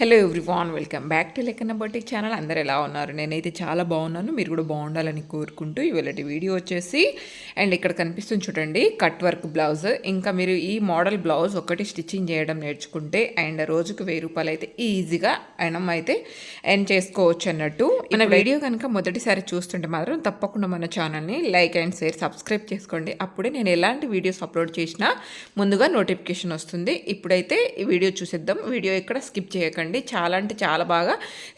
Hello everyone welcome back to లెక్కన boutique channel అందరు ఎలా ఉన్నారు? నేనైతే చాలా బాగున్నాను. మీరు కూడా బాగుండాలని కోరుకుంటూ ఇవాళ వీడియో వచ్చేసి అండ్ ఇక్కడ కనిపిస్తుంది చూడండి కట్ వర్క్ బ్లౌజ్ ఇంకా మీరు ఈ మోడల్ బ్లౌజ్ ఒకటి స్టిచ్చింగ్ చేయడం నేర్చుకుంటే అండ్ రోజుకు వెయ్యి రూపాయలు అయితే ఈజీగా ఎనం అయితే ఎన్ చేసుకోవచ్చు అన్నట్టు. మన వీడియో కనుక మొదటిసారి చూస్తుంటే మాత్రం తప్పకుండా మన ఛానల్ని లైక్ అండ్ షేర్ సబ్స్క్రైబ్ చేసుకోండి. అప్పుడే నేను ఎలాంటి వీడియోస్ అప్లోడ్ చేసినా ముందుగా నోటిఫికేషన్ వస్తుంది. ఇప్పుడైతే ఈ వీడియో చూసేద్దాం. వీడియో ఇక్కడ స్కిప్ చేయకండి. చాలా అంటే చాలా బాగా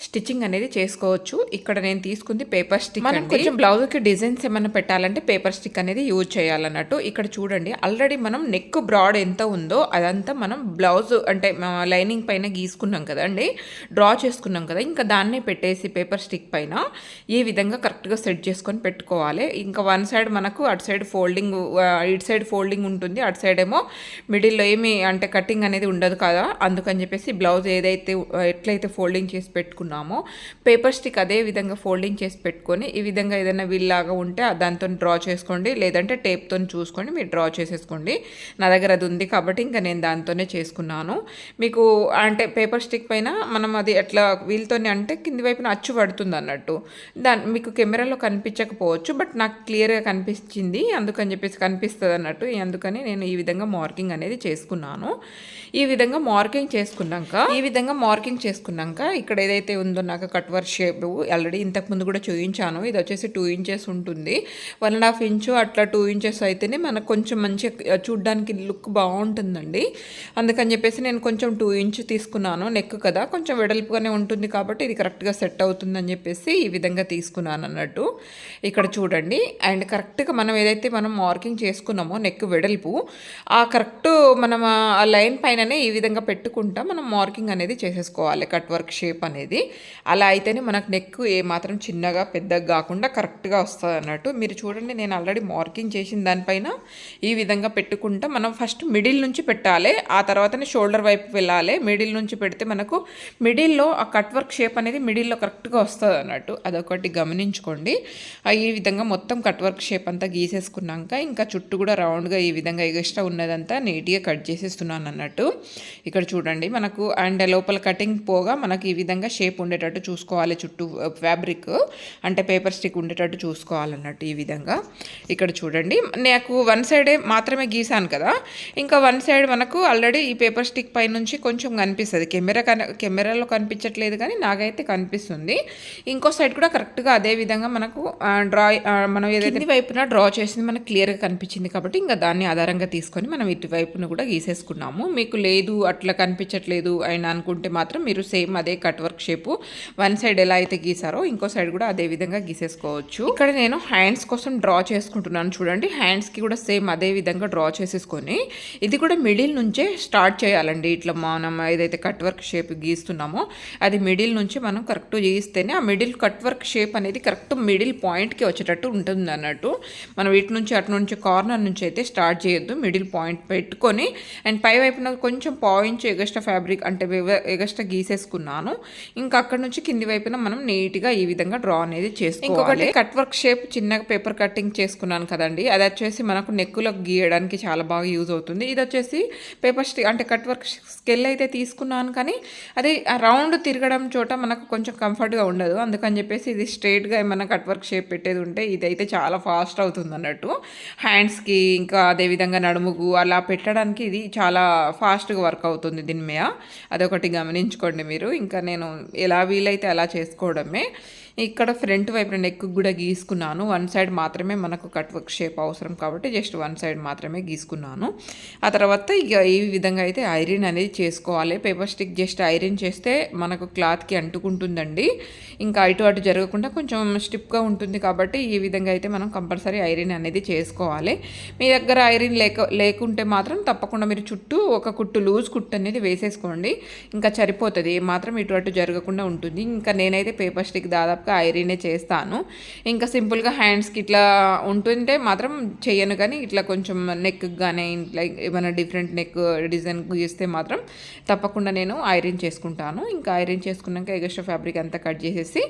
స్టిచ్చింగ్ అనేది చేసుకోవచ్చు. ఇక్కడ నేను తీసుకుంది పేపర్ స్టిక్ మనం కొంచెం బ్లౌజ్కి డిజైన్స్ ఏమైనా పెట్టాలంటే పేపర్ స్టిక్ అనేది యూజ్ చేయాలన్నట్టు. ఇక్కడ చూడండి ఆల్రెడీ మనం నెక్ బ్రాడ్ ఎంత ఉందో అదంతా మనం బ్లౌజ్ అంటే లైనింగ్ పైన గీసుకున్నాం కదండి డ్రా చేసుకున్నాం కదా ఇంకా దాన్నే పెట్టేసి పేపర్ స్టిక్ పైన ఈ విధంగా కరెక్ట్గా సెట్ చేసుకొని పెట్టుకోవాలి. ఇంకా వన్ సైడ్ మనకు అటు సైడ్ ఫోల్డింగ్ ఇటు సైడ్ ఫోల్డింగ్ ఉంటుంది అటు సైడ్ ఏమో మిడిల్లో ఏమి అంటే కటింగ్ అనేది ఉండదు కదా. అందుకని చెప్పేసి బ్లౌజ్ ఏదైతే ఎట్లయితే ఫోల్డింగ్ చేసి పెట్టుకున్నామో పేపర్ స్టిక్ అదే విధంగా ఫోల్డింగ్ చేసి పెట్టుకొని ఈ విధంగా ఏదైనా విల్లాగా ఉంటే దాంతో డ్రా చేసుకోండి లేదంటే టేప్తో చూసుకొని మీరు డ్రా చేసేసుకోండి. నా దగ్గర అది ఉంది కాబట్టి ఇంకా నేను దాంతోనే చేసుకున్నాను. మీకు అంటే పేపర్ స్టిక్ పైన మనం అది ఎట్లా వీల్తోనే అంటే కింది వైపున అచ్చు పడుతుంది అన్నట్టు. దాని మీకు కెమెరాలో కనిపించకపోవచ్చు బట్ నాకు క్లియర్గా కనిపించింది అందుకని చెప్పేసి కనిపిస్తుంది అన్నట్టు. అందుకని నేను ఈ విధంగా మార్కింగ్ అనేది చేసుకున్నాను. ఈ విధంగా మార్కింగ్ చేసుకున్నాక ఈ విధంగా మార్కింగ్ చేసుకున్నాక ఇక్కడ ఏదైతే ఉందో నాకు కట్ వర్క్ షేప్ ఆల్రెడీ ఇంతకుముందు కూడా చూపించాను ఇది వచ్చేసి టూ ఇంచెస్ ఉంటుంది. వన్ అండ్ హాఫ్ ఇంచు అట్లా టూ ఇంచెస్ అయితేనే మనకు కొంచెం మంచి చూడ్డానికి లుక్ బాగుంటుందండి. అందుకని చెప్పేసి నేను కొంచెం టూ ఇంచ్ తీసుకున్నాను. నెక్ కదా కొంచెం వెడల్పుగానే ఉంటుంది కాబట్టి ఇది కరెక్ట్గా సెట్ అవుతుందని చెప్పేసి ఈ విధంగా తీసుకున్నాను అన్నట్టు. ఇక్కడ చూడండి. అండ్ కరెక్ట్గా మనం ఏదైతే మనం మార్కింగ్ చేసుకున్నామో నెక్ వెడల్పు ఆ కరెక్ట్ మనం ఆ లైన్ పైననే ఈ విధంగా పెట్టుకుంటా మనం మార్కింగ్ అనేది చేస్తాం చేసేసుకోవాలి కట్ వర్క్ షేప్ అనేది. అలా అయితేనే మనకు నెక్ ఏ మాత్రం చిన్నగా పెద్దగా కాకుండా కరెక్ట్గా వస్తుంది అన్నట్టు. మీరు చూడండి నేను ఆల్రెడీ మార్కింగ్ చేసిన దానిపైన ఈ విధంగా పెట్టుకుంటా. మనం ఫస్ట్ మిడిల్ నుంచి పెట్టాలి ఆ తర్వాతనే షోల్డర్ వైపు వెళ్ళాలి. మిడిల్ నుంచి పెడితే మనకు మిడిల్లో ఆ కట్ వర్క్ షేప్ అనేది మిడిల్లో కరెక్ట్గా వస్తుంది అన్నట్టు. అదొకటి గమనించుకోండి. ఈ విధంగా మొత్తం కట్ వర్క్ షేప్ అంతా గీసేసుకున్నాక ఇంకా చుట్టూ కూడా రౌండ్గా ఈ విధంగా ఎగస్ట్రా ఉన్నదంతా నీట్గా కట్ చేసేస్తున్నాను అన్నట్టు ఇక్కడ చూడండి మనకు అండ్ లోపల కటింగ్ పోగా మనకి ఈ విధంగా షేప్ ఉండేటట్టు చూసుకోవాలి చుట్టూ ఫ్యాబ్రిక్ అంటే పేపర్ స్టిక్ ఉండేటట్టు చూసుకోవాలన్నట్టు ఈ విధంగా. ఇక్కడ చూడండి నాకు వన్ సైడే మాత్రమే గీసాను కదా. ఇంకా వన్ సైడ్ మనకు ఆల్రెడీ ఈ పేపర్ స్టిక్ పై నుంచి కొంచెం కనిపిస్తుంది. కెమెరా కన కెమెరాలో కనిపించట్లేదు కానీ నాకైతే కనిపిస్తుంది. ఇంకో సైడ్ కూడా కరెక్ట్గా అదే విధంగా మనకు డ్రా మనం ఏదైతే వైపున డ్రా చేసింది మనకు క్లియర్గా కనిపించింది కాబట్టి ఇంకా దాన్ని ఆధారంగా తీసుకొని మనం ఇటువైపున కూడా గీసేసుకున్నాము. మీకు లేదు అట్లా కనిపించట్లేదు అని అనుకుంటే మాత్రం మీరు సేమ్ అదే cut work shape. One side ఎలా అయితే గీసారో ఇంకో సైడ్ కూడా అదే విధంగా గీసేసుకోవచ్చు. ఇక్కడ నేను హ్యాండ్స్ కోసం డ్రా చేసుకుంటున్నాను చూడండి. హ్యాండ్స్కి కూడా సేమ్ అదే విధంగా డ్రా చేసేసుకొని ఇది కూడా మిడిల్ నుంచే స్టార్ట్ చేయాలండి. ఇట్లా మనం ఏదైతే కట్ వర్క్ షేప్ గీస్తున్నామో అది మిడిల్ నుంచి మనం కరెక్ట్ గీస్తేనే ఆ మిడిల్ కట్ వర్క్ షేప్ అనేది కరెక్ట్ మిడిల్ పాయింట్కి వచ్చేటట్టు ఉంటుంది అన్నట్టు. మనం ఇటు నుంచి అటు నుంచి కార్నర్ నుంచి అయితే స్టార్ట్ చేయొద్దు. మిడిల్ పాయింట్ పెట్టుకొని అండ్ పై వైపున కొంచెం పాయింట్ ఎగస్ట్రా ఫ్యాబ్రిక్ అంటే ఎగస్ట్రా గీసేసుకున్నాను. ఇంకా అక్కడ నుంచి కింది వైపున మనం నీట్గా ఈ విధంగా డ్రా అనేది చేసుకోవాలి. ఇంకొకటి కట్ వర్క్ షేప్ చిన్నగా పేపర్ కటింగ్ చేసుకున్నాను కదండి. అది వచ్చేసి మనకు నెక్కులకు గీయడానికి చాలా బాగా యూజ్ అవుతుంది. ఇది వచ్చేసి పేపర్ స్టి అంటే కట్ వర్క్ స్కెల్ అయితే తీసుకున్నాను కానీ అది రౌండ్ తిరగడం చోట మనకు కొంచెం కంఫర్ట్గా ఉండదు. అందుకని చెప్పేసి ఇది స్ట్రైట్గా ఏమైనా కట్ వర్క్ షేప్ పెట్టేది ఉంటే ఇదైతే చాలా ఫాస్ట్ అవుతుంది అన్నట్టు. హ్యాండ్స్కి ఇంకా అదేవిధంగా నడుముకు అలా పెట్టడానికి ఇది చాలా ఫాస్ట్గా వర్క్ అవుతుంది దీని మీద. అదొకటి గమనించుకోండి మీరు. ఇంకా నేను ఎలా వీలైతే అలా చేసుకోవడమే. ఇక్కడ ఫ్రంట్ వైపు నెక్ కూడా గీసుకున్నాను. వన్ సైడ్ మాత్రమే మనకు కట్ వర్క్ షేప్ అవసరం కాబట్టి జస్ట్ వన్ సైడ్ మాత్రమే గీసుకున్నాను. ఆ తర్వాత ఇక ఈ విధంగా అయితే ఐరన్ అనేది చేసుకోవాలి. పేపర్ స్టిక్ జస్ట్ ఐరన్ చేస్తే మనకు క్లాత్కి అంటుకుంటుందండి. ఇంకా ఇటు అటు జరగకుండా కొంచెం స్టిప్గా ఉంటుంది కాబట్టి ఈ విధంగా అయితే మనం కంపల్సరీ ఐరన్ అనేది చేసుకోవాలి. మీ దగ్గర ఐరన్ లేక లేకుంటే మాత్రం తప్పకుండా మీరు చుట్టూ ఒక కుట్టు లూజ్ కుట్టు అనేది వేసేసుకోండి. ఇంకా సరిపోతుంది. మాత్రం ఇటు అటు జరగకుండా ఉంటుంది. ఇంకా నేనైతే పేపర్ స్టిక్ దాదాపు దాదాపుగా ఐరీనే చేస్తాను. ఇంకా సింపుల్గా హ్యాండ్స్కి ఇట్లా ఉంటుంటే మాత్రం చేయను కానీ ఇట్లా కొంచెం నెక్ కానీ లైక్ ఏమైనా డిఫరెంట్ నెక్ డిజైన్ గీస్తే మాత్రం తప్పకుండా నేను ఐరన్ చేసుకుంటాను. ఇంకా ఐరన్ చేసుకున్నాక ఎగస్ట్రా ఫ్యాబ్రిక్ అంతా కట్ చేసేసి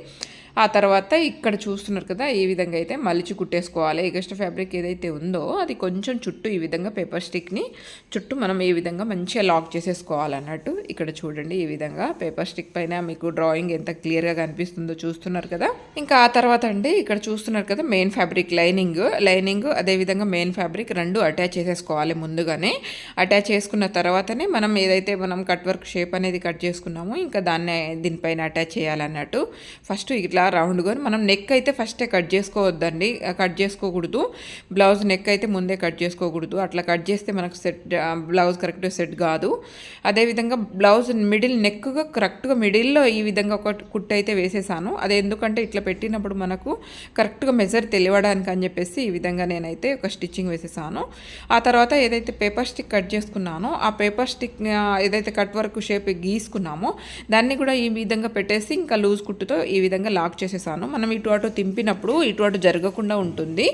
ఆ తర్వాత ఇక్కడ చూస్తున్నారు కదా ఈ విధంగా అయితే మలిచి కుట్టేసుకోవాలి ఎగస్ట్ ఫ్యాబ్రిక్ ఏదైతే ఉందో అది కొంచెం చుట్టూ ఈ విధంగా పేపర్ స్టిక్ని చుట్టూ మనం ఈ విధంగా మంచిగా లాక్ చేసేసుకోవాలన్నట్టు ఇక్కడ చూడండి ఈ విధంగా పేపర్ స్టిక్ పైన మీకు డ్రాయింగ్ ఎంత క్లియర్గా కనిపిస్తుందో చూస్తున్నారు కదా. ఇంకా ఆ తర్వాత అండి ఇక్కడ చూస్తున్నారు కదా మెయిన్ ఫ్యాబ్రిక్ లైనింగ్ లైనింగ్ అదేవిధంగా మెయిన్ ఫ్యాబ్రిక్ రెండు అటాచ్ చేసేసుకోవాలి ముందుగానే. అటాచ్ చేసుకున్న తర్వాతనే మనం ఏదైతే మనం కట్ వర్క్ షేప్ అనేది కట్ చేసుకున్నామో ఇంకా దాన్ని దీనిపైన అటాచ్ చేయాలన్నట్టు ఫస్ట్ ఇట్లా రౌండ్గా మనం నెక్ అయితే ఫస్టే కట్ చేసుకోవద్దండి. కట్ చేసుకోకూడదు. బ్లౌజ్ నెక్ అయితే ముందే కట్ చేసుకోకూడదు. అట్లా కట్ చేస్తే మనకు సెట్ బ్లౌజ్ కరెక్ట్గా సెట్ కాదు. అదేవిధంగా బ్లౌజ్ మిడిల్ నెక్గా కరెక్ట్గా మిడిల్లో ఈ విధంగా ఒక కుట్ అయితే వేసేసాను. అది ఎందుకంటే ఇట్లా పెట్టినప్పుడు మనకు కరెక్ట్గా మెజర్ తెలియడానికి అని చెప్పేసి ఈ విధంగా నేనైతే ఒక స్టిచ్చింగ్ వేసేసాను. ఆ తర్వాత ఏదైతే పేపర్ స్టిక్ కట్ చేసుకున్నానో ఆ పేపర్ స్టిక్ ఏదైతే కట్ వర్క్ షేప్ గీసుకున్నామో దాన్ని కూడా ఈ విధంగా పెట్టేసి ఇంకా లూజ్ కుట్టుతో ఈ విధంగా లాక్ చేసేసాను. మనం ఇటు అటు తింపినప్పుడు ఇటు అటు జరగకుండా ఉంటుంది.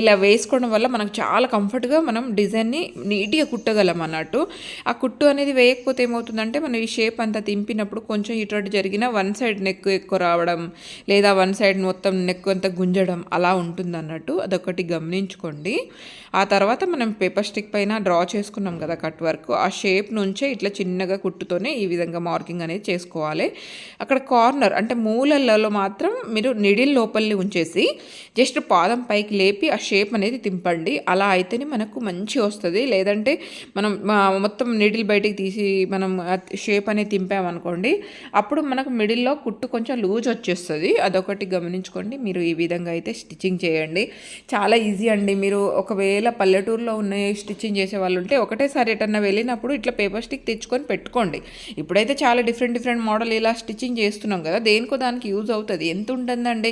ఇలా వేసుకోవడం వల్ల మనకు చాలా కంఫర్ట్గా మనం డిజైన్ని నీట్గా కుట్టగలం అన్నట్టు. ఆ కుట్టు అనేది వేయకపోతే ఏమవుతుందంటే మనం ఈ షేప్ అంతా తింపినప్పుడు కొంచెం ఇటు అటు జరిగిన వన్ సైడ్ నెక్ ఎక్కువ రావడం లేదా వన్ సైడ్ మొత్తం నెక్ అంతా గుంజడం అలా ఉంటుంది అన్నట్టు అదొకటి గమనించుకోండి. ఆ తర్వాత మనం పేపర్ స్టిక్ పైన డ్రా చేసుకున్నాం కదా కట్ వర్క్. ఆ షేప్ నుంచే ఇట్లా చిన్నగా కుట్టుతోనే ఈ విధంగా మార్కింగ్ అనేది చేసుకోవాలి. అక్కడ కార్నర్ అంటే మూలలలో మాత్రం మాత్రం మీరు నిడిల్ లోపలిని ఉంచేసి జస్ట్ పాదం పైకి లేపి ఆ షేప్ అనేది తింపండి. అలా అయితేనే మనకు మంచి వస్తుంది. లేదంటే మనం మొత్తం నిడిల్ బయటికి తీసి మనం షేప్ అనేది తింపామనుకోండి అప్పుడు మనకు మిడిల్లో కుట్టు కొంచెం లూజ్ వచ్చేస్తుంది. అదొకటి గమనించుకోండి. మీరు ఈ విధంగా అయితే స్టిచ్చింగ్ చేయండి. చాలా ఈజీ అండి. మీరు ఒకవేళ ఒకవేళ పల్లెటూరులో ఉన్న స్టిచ్చింగ్ చేసే వాళ్ళు ఉంటే ఒకటేసారి ఎటన్నా వెళ్ళినప్పుడు ఇట్లా పేపర్ స్టిక్ తెచ్చుకొని పెట్టుకోండి. ఇప్పుడైతే చాలా డిఫరెంట్ డిఫరెంట్ మోడల్ ఇలా స్టిచ్చింగ్ చేస్తున్నాం కదా దేనికో దానికి యూజ్ అవుతుంది. ఎంత ఉంటుందండి?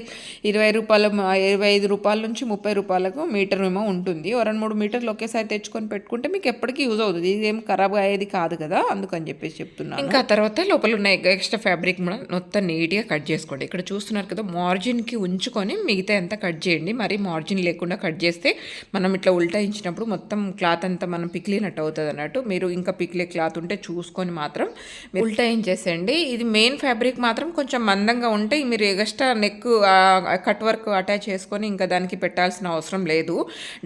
ఇరవై రూపాయల ఇరవై ఐదు రూపాయల నుంచి ముప్పై రూపాయలకు మీటర్ ఏమో ఉంటుంది. రెండు మూడు మీటర్లు ఒకేసారి తెచ్చుకొని పెట్టుకుంటే మీకు ఎప్పటికీ యూజ్ అవుతుంది. ఇది ఏం ఖరాబ్ అయ్యేది కాదు కదా? అందుకని చెప్పేసి చెప్తున్నాను. ఇంకా తర్వాత లోపల ఉన్న ఎక్స్ట్రా ఫ్యాబ్రిక్ మనం మొత్తం నీట్గా కట్ చేసుకోండి. ఇక్కడ చూస్తున్నారు కదా మార్జిన్కి ఉంచుకొని మిగతా అంతా కట్ చేయండి. మరి మార్జిన్ లేకుండా కట్ చేస్తే మనం ఇట్లా ఉల్టాయించినప్పుడు మొత్తం క్లాత్ అంతా మనం పిక్లినట్టు అవుతుంది అన్నట్టు. మీరు ఇంకా పిక్లే క్లాత్ ఉంటే చూసుకొని మాత్రం ఉల్టాయించేసేయండి. ఇది మెయిన్ ఫ్యాబ్రిక్ మాత్రం కొంచెం మందంగా ఉంటే మీరు extra neck cut work attach చేసుకొని ఇంకా దానికి పెట్టాల్సిన అవసరం లేదు.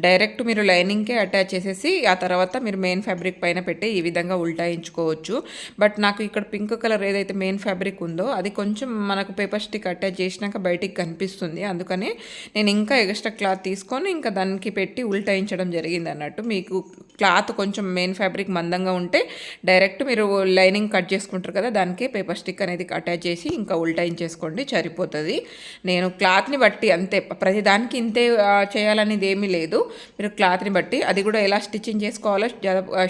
డైరెక్ట్ మీరు లైనింగ్కే అటాచ్ చేసేసి ఆ తర్వాత మీరు మెయిన్ ఫ్యాబ్రిక్ పైన పెట్టి ఈ విధంగా ఉల్టాయించుకోవచ్చు. బట్ నాకు ఇక్కడ పింక్ కలర్ ఏదైతే మెయిన్ ఫ్యాబ్రిక్ ఉందో అది కొంచెం మనకు పేపర్ స్టిక్ అటాచ్ చేసినాక బయటికి కనిపిస్తుంది. అందుకని నేను ఇంకా ఎగస్ట్రా క్లాత్ తీసుకొని ఇంకా దానికి పెట్టి ఉల్టాయించడం జరిగింది అన్నట్టు. మీకు క్లాత్ కొంచెం మెయిన్ ఫ్యాబ్రిక్ మందంగా ఉంటే డైరెక్ట్ మీరు లైనింగ్ కట్ చేసుకుంటారు కదా దానికే పేపర్ స్టిక్ అనేది అటాచ్ చేసి ఇంకా ఉల్టాయించేసుకోండి. సరిపోతుంది నేను క్లాత్ని బట్టి అంతే. ప్రతి దానికి ఇంతే చేయాలనేది ఏమీ లేదు. మీరు క్లాత్ని బట్టి అది కూడా ఎలా స్టిచ్చింగ్ చేసుకోవాలో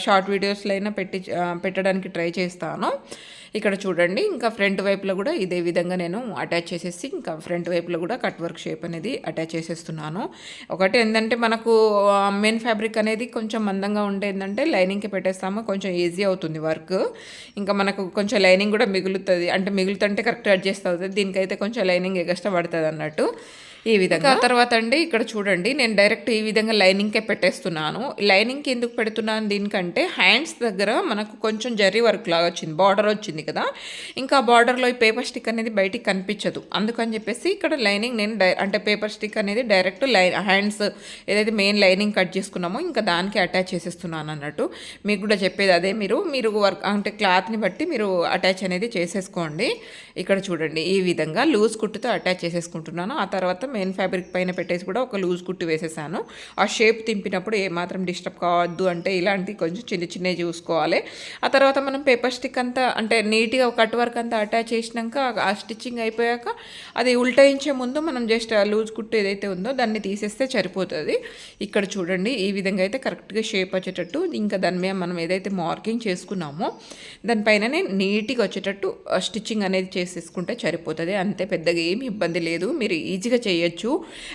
షార్ట్ వీడియోస్లో అయినా పెట్టి పెట్టడానికి ట్రై చేస్తాను. ఇక్కడ చూడండి ఇంకా ఫ్రంట్ వైపులో కూడా ఇదే విధంగా నేను అటాచ్ చేసేసి ఇంకా ఫ్రంట్ వైపులో కూడా కట్ వర్క్ షేప్ అనేది అటాచ్ చేసేస్తున్నాను. ఒకటి ఏంటంటే మనకు మెయిన్ ఫ్యాబ్రిక్ అనేది కొంచెం మందంగా ఉంటే ఏంటంటే లైనింగ్కి పెట్టేస్తాము కొంచెం ఈజీ అవుతుంది వర్క్. ఇంకా మనకు కొంచెం లైనింగ్ కూడా మిగులుతుంది అంటే మిగులుతుంటే కరెక్ట్ అడ్జస్ట్ అవుతుంది దీనికైతే కొంచెం లైనింగ్ ఎగస్ట్రా పడుతుంది అన్నట్టు. ఈ విధంగా. తర్వాత అండి ఇక్కడ చూడండి నేను డైరెక్ట్ ఈ విధంగా లైనింగ్కే పెట్టేస్తున్నాను. లైనింగ్కి ఎందుకు పెడుతున్నాను దీనికంటే హ్యాండ్స్ దగ్గర మనకు కొంచెం జరీ వర్క్ లాగా వచ్చింది బార్డర్ వచ్చింది కదా. ఇంకా బార్డర్లో ఈ పేపర్ స్టిక్ అనేది బయటికి కనిపించదు. అందుకని చెప్పేసి ఇక్కడ లైనింగ్ నేను అంటే పేపర్ స్టిక్ అనేది డైరెక్ట్ లై హ్యాండ్స్ ఏదైతే మెయిన్ లైనింగ్ కట్ చేసుకున్నామో ఇంకా దానికి అటాచ్ చేసేస్తున్నాను అన్నట్టు. మీకు కూడా చెప్పేది అదే మీరు. మీరు వర్క్ అంటే క్లాత్ని బట్టి మీరు అటాచ్ అనేది చేసేసుకోండి. ఇక్కడ చూడండి ఈ విధంగా లూజ్ కుట్టుతో అటాచ్ చేసేసుకుంటున్నాను. ఆ తర్వాత మెయిన్ ఫ్యాబ్రిక్ పైన పెట్టేసి కూడా ఒక లూజ్ కుట్టు వేసేసాను. ఆ షేప్ తింపినప్పుడు ఏమాత్రం డిస్టర్బ్ కావద్దు అంటే ఇలాంటి కొంచెం చిన్న చిన్నవి చూసుకోవాలి. ఆ తర్వాత మనం పేపర్ స్టిక్ అంతా అంటే నీట్గా కట్ వర్క్ అంతా అటాచ్ చేసినాక ఆ స్టిచ్చింగ్ అయిపోయాక అది ఉల్టాయించే ముందు మనం జస్ట్ ఆ లూజ్ కుట్టు ఏదైతే ఉందో దాన్ని తీసేస్తే సరిపోతుంది. ఇక్కడ చూడండి ఈ విధంగా అయితే కరెక్ట్గా షేప్ వచ్చేటట్టు ఇంకా దాని మీద మనం ఏదైతే మార్కింగ్ చేసుకున్నామో దానిపైననే నీట్గా వచ్చేటట్టు స్టిచ్చింగ్ అనేది చేసేసుకుంటే సరిపోతుంది. అంతే పెద్దగా ఏమి ఇబ్బంది లేదు. మీరు ఈజీగా చేయొచ్చు చేయొచ్చు.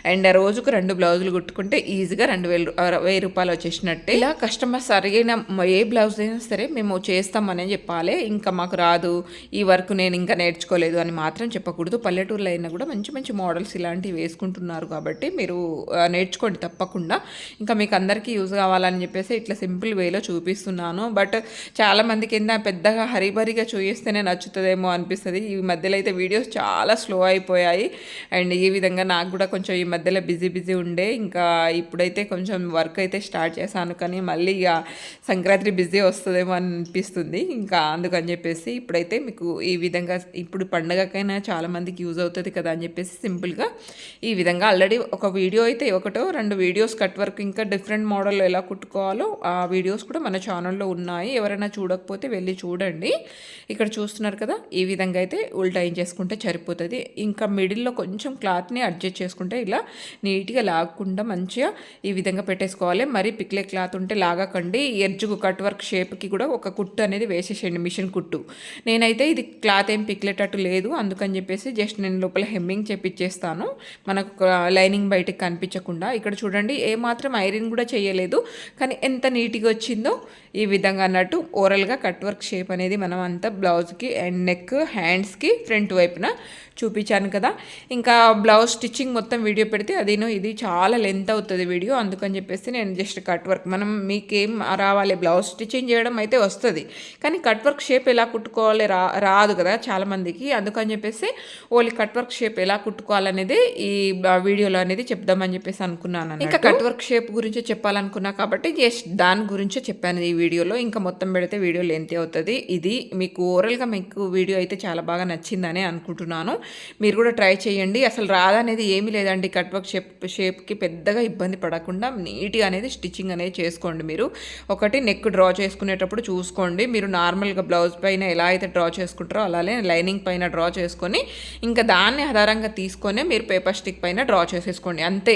అండ్ రోజుకు రెండు బ్లౌజులు కుట్టుకుంటే ఈజీగా రెండు వేలు వెయ్యి రూపాయలు వచ్చేసినట్టే. ఇలా కస్టమర్స్ అడిగిన ఏ బ్లౌజ్ అయినా సరే మేము చేస్తామని చెప్పాలి. ఇంకా మాకు రాదు. ఈ వర్క్ నేను ఇంకా నేర్చుకోలేదు అని మాత్రం చెప్పకూడదు. పల్లెటూరులో అయినా కూడా మంచి మంచి మోడల్స్ ఇలాంటివి వేసుకుంటున్నారు కాబట్టి మీరు నేర్చుకోండి తప్పకుండా. ఇంకా మీకు అందరికీ యూజ్ కావాలని చెప్పేసి ఇట్లా సింపుల్ వేలో చూపిస్తున్నాను. బట్ చాలా కింద పెద్దగా హరిబరిగా చూపిస్తేనే నచ్చుతుందేమో అనిపిస్తుంది. ఈ మధ్యలో అయితే వీడియోస్ చాలా స్లో అయిపోయాయి. అండ్ ఈ విధంగా నాకు కూడా కొంచెం ఈ మధ్యలో బిజీ బిజీ ఉండే. ఇంకా ఇప్పుడైతే కొంచెం వర్క్ అయితే స్టార్ట్ చేశాను కానీ మళ్ళీ ఇక సంక్రాంతి బిజీ వస్తుందేమో అనిపిస్తుంది. ఇంకా అందుకని చెప్పేసి ఇప్పుడైతే మీకు ఈ విధంగా ఇప్పుడు పండగకైనా చాలామందికి యూజ్ అవుతుంది కదా అని చెప్పేసి సింపుల్గా ఈ విధంగా ఆల్రెడీ ఒక వీడియో అయితే ఒకటో రెండు వీడియోస్ కట్ వర్క్ ఇంకా డిఫరెంట్ మోడల్లో ఎలా కుట్టుకోవాలో ఆ వీడియోస్ కూడా మన ఛానల్లో ఉన్నాయి. ఎవరైనా చూడకపోతే వెళ్ళి చూడండి. ఇక్కడ చూస్తున్నారు కదా ఈ విధంగా అయితే ఉల్టైన్ చేసుకుంటే సరిపోతుంది. ఇంకా మిడిల్లో కొంచెం క్లాత్ని అడ్జస్ట్ చేసుకుంటే ఇలా నీట్గా లాగకుండా మంచిగా ఈ విధంగా పెట్టేసుకోవాలి. మరి పిక్లే క్లాత్ ఉంటే లాగకండి. ఎడ్జ్కు కట్ వర్క్ షేప్కి కూడా ఒక కుట్టు అనేది వేసేసేయండి మిషన్ కుట్టు. నేనైతే ఇది క్లాత్ ఏం పిక్లేటట్టు లేదు. అందుకని చెప్పేసి జస్ట్ నేను లోపల హెమ్మింగ్ చేపించేస్తాను మనకు లైనింగ్ బయటకు కనిపించకుండా. ఇక్కడ చూడండి ఏ మాత్రం ఐరన్ కూడా చేయలేదు. కానీ ఎంత నీట్గా వచ్చిందో ఈ విధంగా అన్నట్టు ఓరల్గా కట్ వర్క్ షేప్ అనేది మనం అంతా బ్లౌజ్కి అండ్ నెక్ హ్యాండ్స్కి ఫ్రంట్ వైపున చూపించాను కదా. ఇంకా బ్లౌజ్ స్టిచ్చింగ్ మొత్తం వీడియో పెడితే అదేనో ఇది చాలా లెంత్ అవుతుంది వీడియో అందుకని చెప్పేసి నేను జస్ట్ కట్ వర్క్ మనం మీకేం రావాలి బ్లౌజ్ స్టిచ్చింగ్ చేయడం అయితే వస్తుంది. కానీ కట్ వర్క్ షేప్ ఎలా కుట్టుకోవాలి రా రాదు కదా చాలామందికి అందుకని చెప్పేసి ఓన్లీ కట్ వర్క్ షేప్ ఎలా కుట్టుకోవాలనేది ఈ వీడియోలో అనేది చెప్దామని చెప్పేసి అనుకున్నాను ఇంకా కట్ వర్క్ షేప్ గురించి చెప్పాలనుకున్నా కాబట్టి జస్ట్ దాని గురించే చెప్పాను ఈ వీడియోలో ఇంకా మొత్తం పెడితే వీడియో లెంత్ అవుతుంది. ఇది మీకు ఓవరాల్గా మీకు వీడియో అయితే చాలా బాగా నచ్చిందని అనుకుంటున్నాను. మీరు కూడా ట్రై చేయండి. అసలు రాదనేది ఏమీ లేదండి. కట్ వర్క్ షేప్ షేప్కి పెద్దగా ఇబ్బంది పడకుండా నీట్గా అనేది స్టిచ్చింగ్ అనేది చేసుకోండి మీరు. ఒకటి నెక్ డ్రా చేసుకునేటప్పుడు చూసుకోండి. మీరు నార్మల్గా బ్లౌజ్ పైన ఎలా అయితే డ్రా చేసుకుంటారో అలానే లైనింగ్ పైన డ్రా చేసుకొని ఇంకా దాన్ని ఆధారంగా తీసుకొని మీరు పేపర్ స్టిక్ పైన డ్రా చేసేసుకోండి. అంతే.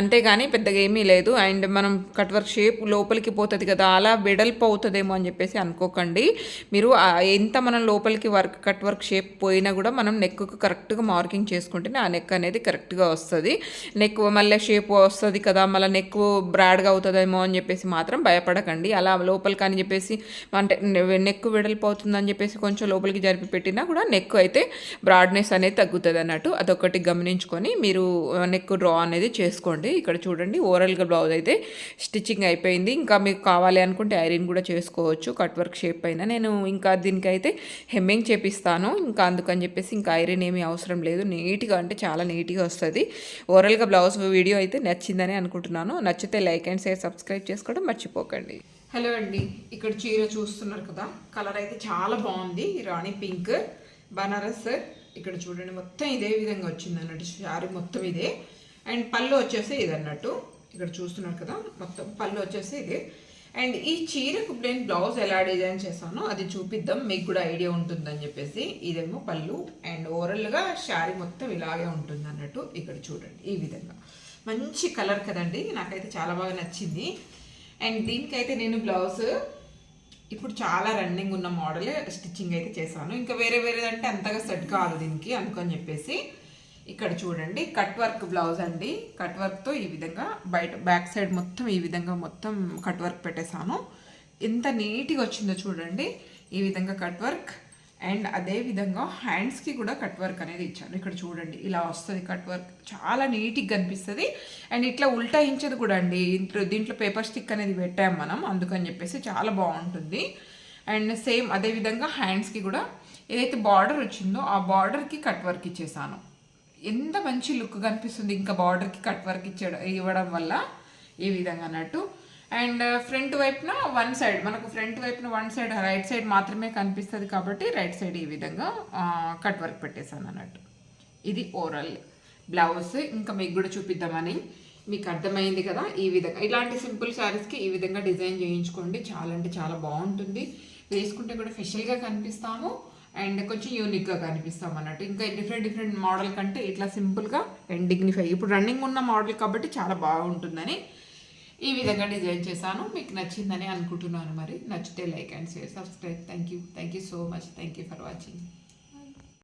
అంతేగాని పెద్దగా ఏమీ లేదు. అండ్ మనం కట్ వర్క్ షేప్ లోపలికి పోతుంది కదా అలా వెడల్పు అవుతుందేమో అని చెప్పేసి అనుకోకండి. మీరు ఎంత మనం లోపలికి వర్క్ కట్ వర్క్ షేప్ పోయినా కూడా మనం నెక్కు కరెక్ట్గా మార్కింగ్ చేసుకుంటేనే ఆ నెక్ అనేది కరెక్ట్గా వస్తుంది. నెక్ మళ్ళీ షేప్ వస్తుంది కదా మళ్ళీ నెక్ బ్రాడ్గా అవుతుందేమో అని చెప్పేసి మాత్రం భయపడకండి. అలా లోపలికి అని చెప్పేసి అంటే నెక్ వెడల్పు అవుతుందని చెప్పేసి కొంచెం లోపలికి జరిపి పెట్టినా కూడా నెక్ అయితే బ్రాడ్నెస్ అనేది తగ్గుతుంది అన్నట్టు అదొకటి గమనించుకొని మీరు నెక్ డ్రా అనేది చేసుకోండి. ఇక్కడ చూడండి ఓవరాల్గా బ్లౌజ్ అయితే స్టిచ్చింగ్ అయిపోయింది. ఇంకా మీకు కావాలి అనుకుంటే ఐరన్ కూడా చేసుకోవచ్చు కట్ వర్క్ షేప్ పైన. నేను ఇంకా దీనికైతే హెమ్మింగ్ చేపిస్తాను. ఇంకా అందుకని చెప్పేసి ఇంకా ఐరన్ ఏమీ అవసరం లేదు. నీట్గా అంటే చాలా నీట్గా వస్తుంది. ఓవరాల్గా బ్లౌజ్ వీడియో అయితే నచ్చిందని అనుకుంటున్నాను. నచ్చితే లైక్ అండ్ షేర్ సబ్స్క్రైబ్ చేసుకోవడం మర్చిపోకండి. హలో అండి. ఇక్కడ చీర చూస్తున్నారు కదా. కలర్ అయితే చాలా బాగుంది. రాణి పింక్ బనారస్. ఇక్కడ చూడండి మొత్తం ఇదే విధంగా వచ్చింది అన్నట్టు. శారీ మొత్తం ఇదే. అండ్ పళ్ళు వచ్చేసి ఇది అన్నట్టు ఇక్కడ చూస్తున్నారు కదా. మొత్తం పళ్ళు వచ్చేసి ఇది. అండ్ ఈ చీరకు నేను బ్లౌజ్ ఎలా డిజైన్ చేశానో అది చూపిద్దాం. మీకు కూడా ఐడియా ఉంటుందని చెప్పేసి ఇదేమో పళ్ళు అండ్ ఓవరాల్గా శారీ మొత్తం ఇలాగే ఉంటుంది అన్నట్టు ఇక్కడ చూడండి ఈ విధంగా. మంచి కలర్ కదండి నాకైతే చాలా బాగా నచ్చింది. అండ్ దీనికైతే నేను బ్లౌజ్ ఇప్పుడు చాలా రన్నింగ్ ఉన్న మోడల్ స్టిచ్చింగ్ అయితే చేశాను. ఇంకా వేరే వేరేదంటే అంతగా సెట్ కాదు దీనికి అందుకని చెప్పేసి ఇక్కడ చూడండి కట్ వర్క్ బ్లౌజ్ అండి. కట్ వర్క్తో ఈ విధంగా బయట బ్యాక్ సైడ్ మొత్తం ఈ విధంగా మొత్తం కట్ వర్క్ పెట్టేశాను. ఎంత నీట్గా వచ్చిందో చూడండి. ఈ విధంగా కట్ వర్క్ అండ్ అదే విధంగా హ్యాండ్స్కి కూడా కట్ వర్క్ అనేది ఇచ్చాను ఇక్కడ చూడండి ఇలా వస్తుంది కట్ వర్క్ చాలా నీట్గా కనిపిస్తుంది. అండ్ ఇట్లా ఉల్టాయించేది కూడా అండి. ఇంట్లో దీంట్లో పేపర్ స్టిక్ అనేది పెట్టాం మనం. అందుకని చెప్పేసి చాలా బాగుంటుంది. అండ్ సేమ్ అదే విధంగా హ్యాండ్స్కి కూడా ఏదైతే బార్డర్ వచ్చిందో ఆ బార్డర్కి కట్ వర్క్ ఇచ్చేసాను. ఎంత మంచి లుక్ కనిపిస్తుంది ఇంకా బార్డర్కి కట్ వర్క్ ఇచ్చడం ఇవ్వడం వల్ల. ఈ విధంగా అన్నట్టు. అండ్ uh, ఫ్రంట్ వైపున వన్ సైడ్ మనకు ఫ్రంట్ వైపున వన్ సైడ్ రైట్ సైడ్ మాత్రమే కనిపిస్తుంది కాబట్టి రైట్ సైడ్ ఈ విధంగా కట్ వర్క్ పెట్టేశాను అన్నట్టు. ఇది ఓవరాల్ బ్లౌజ్. ఇంకా మీకు కూడా చూపిద్దామని మీకు అర్థమైంది కదా ఈ విధంగా. ఇలాంటి సింపుల్ శారీస్కి ఈ విధంగా డిజైన్ చేయించుకోండి. చాలా అంటే చాలా బాగుంటుంది. వేసుకుంటే కూడా స్పెషల్గా కనిపిస్తాము. అండ్ కొంచెం యూనిక్గా కనిపిస్తాం అన్నట్టు ఇంకా డిఫరెంట్ డిఫరెంట్ మోడల్ కంటే ఇట్లా సింపుల్గా అండ్ డిగ్నిఫై ఇప్పుడు రన్నింగ్ ఉన్న మోడల్ కాబట్టి చాలా బాగుంటుందని ఈ విధంగా డిజైన్ చేశాను. మీకు నచ్చిందని అనుకుంటున్నాను మరి. నచ్చితే like and share subscribe thank you thank you so much thank you for watching